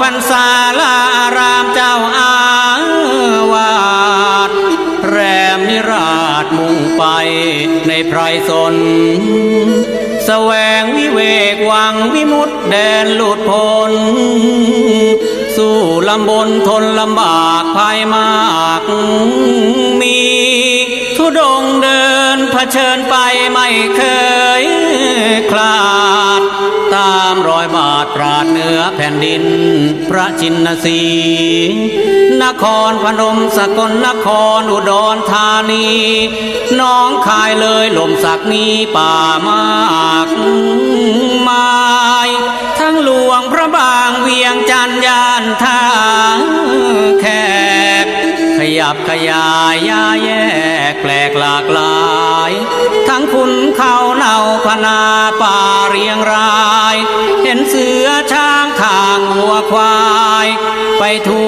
พรรษาลารามเจ้าอาวาสแรมนิราชมุ่งไปในไพรสนแสวงวิเวกวังวิมุตแดนหลุดพ้นสู้ลำบนทนลำบากภัยมากมี ทุดงเดินเผชิญไปไม่เคยคลา ราดเหนือแผ่นดิน พระจินสีนครพนมสกลนครอุดรธานี น้องคายเลยลมสักนี้ป่ามากมายทั้งหลวงพระบางเวียงจันยานท่าแขกขยับขยายยาแยกแปลกหลากหลาย ทั้งคุณเขาเนาพนาป่าเรียงราย เห็นเสือช้างทางวัวควาย ไปทั่ว